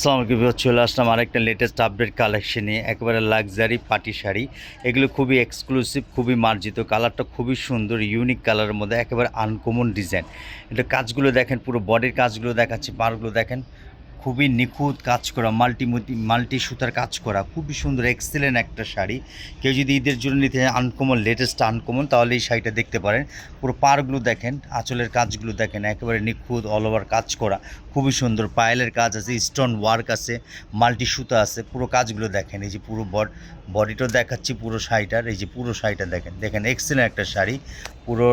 সালাম বিপদ চলে আসলাম আরেকটা লেটেস্ট আপডেট কালেকশন একেবারে লাক্সারি পাটি শাড়ি। এগুলো খুবই এক্সক্লুসিভ খুবই মার্জিত কালারটা খুবই সুন্দর ইউনিক কালারের মধ্যে একেবারে আনকমন ডিজাইন এটা কাজগুলো দেখেন, পুরো বডির কাজগুলো দেখাচ্ছি পারগুলো দেখেন। খুবই নিখুঁত কাজ করা, মাল্টি মাল্টি সুতার কাজ করা, খুবই সুন্দর এক্সেলেন্ট একটা শাড়ি। কেউ যদি ঈদের জন্য নিতে আনকমন লেটেস্ট আনকমন তাহলে এই শাড়িটা দেখতে পারেন। পুরো পারগুলো দেখেন, আঁচলের কাজগুলো দেখেন, একেবারে নিখুঁত অল ওভার কাজ করা, খুবই সুন্দর, পায়েলের কাজ আছে স্টোন ওয়ার্ক আছে, মাল্টি সুতা আছে, পুরো কাজগুলো দেখেন, এই যে পুরো বড বডিটাও দেখাচ্ছি পুরো শাড়িটার, এই যে পুরো শাড়িটা দেখেন দেখেন এক্সেলেন্ট একটা শাড়ি, পুরো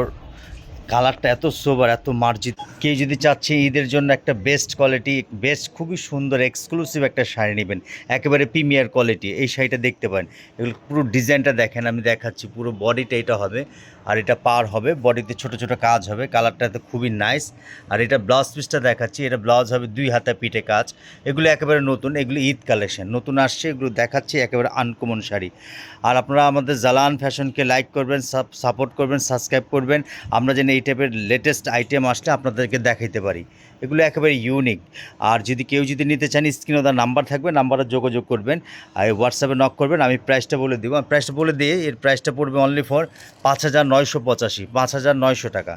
কালারটা এত সোবার এত মার্জিত। কেউ যদি চাচ্ছে ঈদের জন্য একটা বেস্ট কোয়ালিটি বেস্ট খুবই সুন্দর এক্সক্লুসিভ একটা শাড়ি নেবেন, একেবারে প্রিমিয়ার কোয়ালিটি এই শাড়িটা দেখতে পারেন। এগুলো পুরো ডিজাইনটা দেখেন, আমি দেখাচ্ছি, পুরো বডিটা এটা হবে, আর এটা পার হবে বডিতে ছোট ছোট কাজ হবে কালারটা তো খুবই নাইস আর এটা ব্লাউজ পিসটা দেখাচ্ছি, এটা ব্লাউজ হবে দুই হাতা পিঠে কাজ, এগুলো একেবারে নতুন, এগুলো ঈদ কালেকশন নতুন আসছে, এগুলো দেখাচ্ছি, একেবারে আনকমন শাড়ি। আর আপনারা আমাদের জালান ফ্যাশনকে লাইক করবেন সাপোর্ট করবেন সাবস্ক্রাইব করবেন, আমরা যেন এই টাইপের লেটেস্ট আইটেম আসলে আপনাদেরকে দেখাইতে পারি। এগুলো একেবারে ইউনিক আর যদি কেউ যদি নিতে চান স্ক্রিনে তার নাম্বার থাকবে নাম্বারে যোগাযোগ করবেন, আর হোয়াটসঅ্যাপে নক করবেন, আমি প্রাইসটা বলে দেবো। প্রাইসটা বলে দিয়ে এর প্রাইসটা পড়বে অনলি ফর পাঁচ হাজার নয়শো পঁচাশি, পাঁচ হাজার নয়শো টাকা।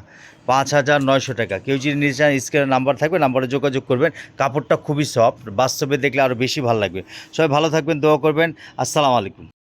পাঁচ হাজার নয়শো টাকা। কেউ যদি নিতে চান স্ক্রিনে নাম্বার থাকবে নাম্বারে যোগাযোগ করবেন। কাপড়টা খুবই সফট বাস্তবে দেখলে আরও বেশি ভালো লাগবে। সবাই ভালো থাকবেন, দোয়া করবেন। আসসালামু আলাইকুম।